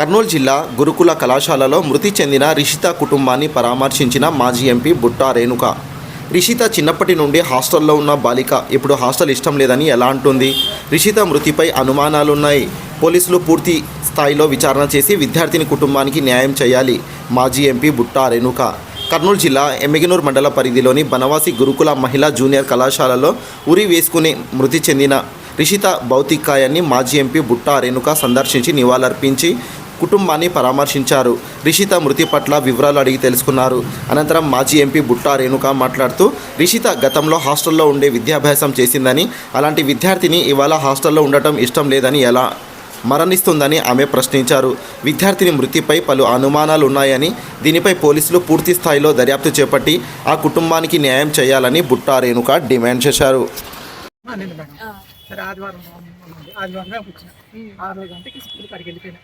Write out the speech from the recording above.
కర్నూలు జిల్లా గురుకుల కళాశాలలో మృతి చెందిన రిషిత కుటుంబాన్ని పరామర్శించిన మాజీ ఎంపీ బుట్టా రేణుక. రిషిత చిన్నప్పటి నుండి హాస్టల్లో ఉన్న బాలిక. ఇప్పుడు హాస్టల్ ఇష్టం లేదని ఎలా అంటుంది? రిషిత మృతిపై అనుమానాలున్నాయి. పోలీసులు పూర్తి స్థాయిలో విచారణ చేసి విద్యార్థిని కుటుంబానికి న్యాయం చేయాలి. మాజీ ఎంపీ బుట్టా రేణుక. కర్నూలు జిల్లా ఎమ్మిగనూరు మండల పరిధిలోని బనవాసి గురుకుల మహిళా జూనియర్ కళాశాలలో ఉరి వేసుకుని మృతి చెందిన రిషిత భౌతికాయాన్ని మాజీ ఎంపీ బుట్టా రేణుక సందర్శించి నివాళులర్పించి కుటుంబాన్ని పరామర్శించారు. రిషిత మృతి పట్ల వివరాలు అడిగి తెలుసుకున్నారు. అనంతరం మాజీ ఎంపీ బుట్టా రేణుక మాట్లాడుతూ రిషిత గతంలో హాస్టల్లో ఉండే విద్యాభ్యాసం చేసిందని అలాంటి విద్యార్థిని ఇవాళ హాస్టల్లో ఉండటం ఇష్టం లేదని ఎలా మరణిస్తుందని ఆమె ప్రశ్నించారు. విద్యార్థిని మృతిపై పలు అనుమానాలు ఉన్నాయని దీనిపై పోలీసులు పూర్తి స్థాయిలో దర్యాప్తు చేపట్టి ఆ కుటుంబానికి న్యాయం చేయాలని బుట్టా రేణుక డిమాండ్ చేశారు. ఆదివారం ఉంది. ఆదివారమే వచ్చిన. ఆ రోజు అంటే స్కూల్ కాడికి వెళ్ళిపోయినా.